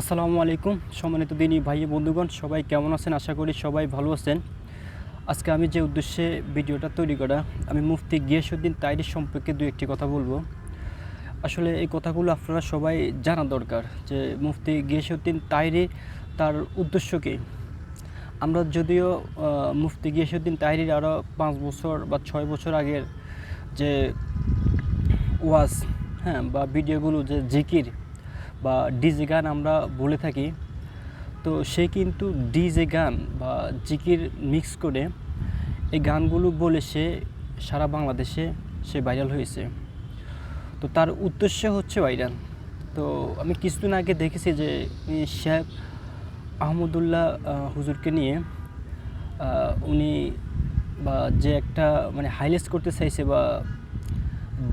আসসালামু আলাইকুম সম্মানিত দিনী ভাই বন্ধুগণ, সবাই কেমন আছেন? আশা করি সবাই ভালো আছেন। আজকে আমি যে উদ্দেশ্যে ভিডিওটা তৈরি করা, আমি মুফতি গিয়াসুদ্দিন তাইরির সম্পর্কে দু একটি কথা বলব। আসলে এই কথাগুলো আপনারা সবাই জানা দরকার যে মুফতি গিয়াসুদ্দিন তাইরি তার উদ্দেশ্য কী? আমরা যদিও মুফতি গিয়াসুদ্দিন তাইরির আরও পাঁচ বছর বা ছয় বছর আগের যে ওয়াজ হ্যাঁ বা ভিডিওগুলো যে জিকির বা ডিজে গান আমরা বলে থাকি তো সে কিন্তু ডিজে গান বা জিকির মিক্স করে এই গানগুলো বলে সে সারা বাংলাদেশে সে ভাইরাল হয়েছে। তো তার উদ্দেশ্য হচ্ছে ভাইরাল তো আমি কিছুদিন আগে দেখেছি যে শেখ আহমদুল্লাহ হুজুরকে নিয়ে উনি বা যে একটা মানে হাইলাইট করতে চাইছে বা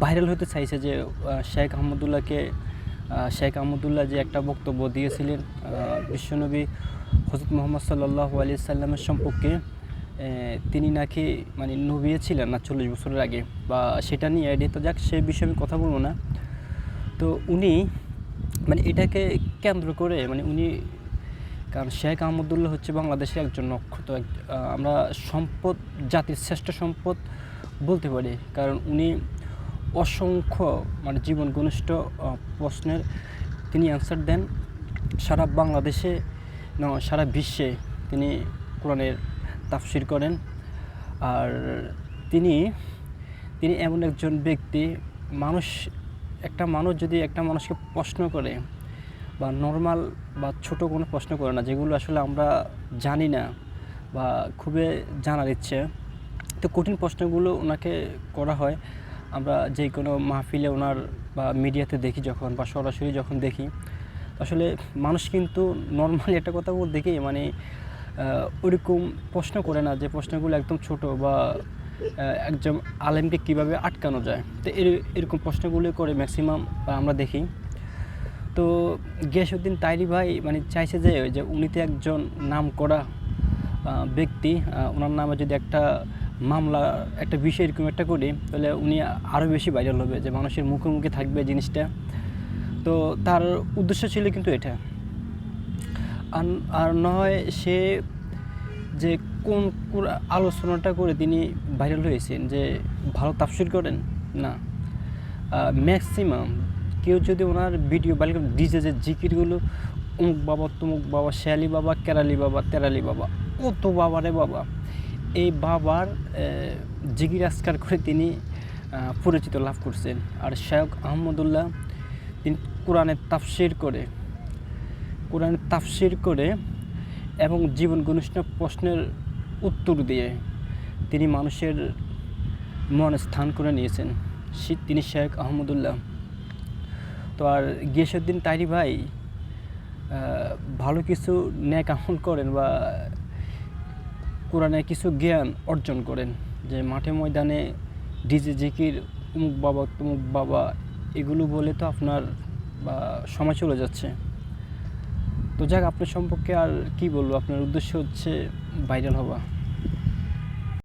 ভাইরাল হতে চাইছে যে শেখ আহমদুল্লাহকে আহ, শেখ আহমদুল্লাহ যে একটা বক্তব্য দিয়েছিলেন বিশ্বনবী হজরত মোহাম্মদ সাল্লাহ আলি সাল্লামের সম্পর্কে তিনি নাকি মানে নবিয়ে ছিলেন না চল্লিশ বছরের আগে, বা সেটা নিয়ে আইডিয়া তো যাক, সে বিষয়ে আমি কথা বলব না। তো উনি মানে এটাকে কেন্দ্র করে মানে উনি, কারণ শেখ আহমদুল্লাহ হচ্ছে বাংলাদেশের একজন নক্ষত্র আমরা সম্পদ, জাতির শ্রেষ্ঠ সম্পদ বলতে পারি। কারণ উনি অসংখ্য মানে জীবন ঘনিষ্ঠ প্রশ্নের তিনি অ্যান্সার দেন। সারা বাংলাদেশে সারা বিশ্বে তিনি কোরআনের তাফসির করেন। আর তিনি তিনি এমন একজন ব্যক্তি, মানুষ, একটা মানুষ যদি একটা মানুষকে প্রশ্ন করে, বা নর্মাল বা ছোট কোনো প্রশ্ন করে না, যেগুলো আসলে আমরা জানি না বা খুবই জানার ইচ্ছে, তো কঠিন প্রশ্নগুলো ওনাকে করা হয়। আমরা যে কোনো মাহফিলে ওনার বা মিডিয়াতে দেখি যখন বা সরাসরি যখন দেখি আসলে মানুষ কিন্তু নর্মালি একটা কথা বলতে কি মানে আহ, ওরকম প্রশ্ন করে না যে প্রশ্নগুলো একদম ছোট বা একজন আলেমকে কীভাবে আটকানো যায়। তো এর- এরকম প্রশ্নগুলো করে ম্যাক্সিমাম আমরা দেখি। তো গিয়াসুদ্দিন তাইরি ভাই মানে চাইছে যে যে উনি তো একজন নাম করা ব্যক্তি ওনার নামে যদি একটা মামলা একটা বিষয় এরকম একটা করি, তাহলে উনি আরও বেশি ভাইরাল হবে যে মানুষের মুখে মুখে থাকবে জিনিসটা। তো তার উদ্দেশ্য ছিল কিন্তু এটা। আর আর নয় সে যে কোন আলোচনাটা করে তিনি ভাইরাল হয়েছেন যে ভালো তাফসির করেন? না। ম্যাক্সিমাম কেউ যদি ওনার ভিডিও বা ডিজে যে জিকিরগুলো অমুক বাবা, তমুক বাবা, শেয়ালি বাবা, কেরালি বাবা, তেরালি বাবা, কত বাবা রে বাবা। এই বাবার আহ, জিকির আজকার করে তিনি পরিচিত লাভ করছেন। আর শেখ আহমদুল্লাহ তিনি কোরআনের তাফসির করে কোরআনের তাফসির করে এবং জীবন ঘনিষ্ঠ প্রশ্নের উত্তর দিয়ে তিনি মানুষের মনে স্থান করে নিয়েছেন। তিনি শেখ আহমদুল্লাহ। তো আর গিয়াসুদ্দিন তাইরি ভাই ভালো কিছু ন্যাক আমল করেন বা কোরআনে কিছু জ্ঞান অর্জন করেন, যে মাঠে ময়দানে ডিজে জিকির, উমুক বাবা, তুমুক বাবা, এগুলো বলে তো আপনার, বা সময় চলে যাচ্ছে। তো যাক, আপনার সম্পর্কে আর কি বলব? আপনার উদ্দেশ্য হচ্ছে ভাইরাল হওয়া।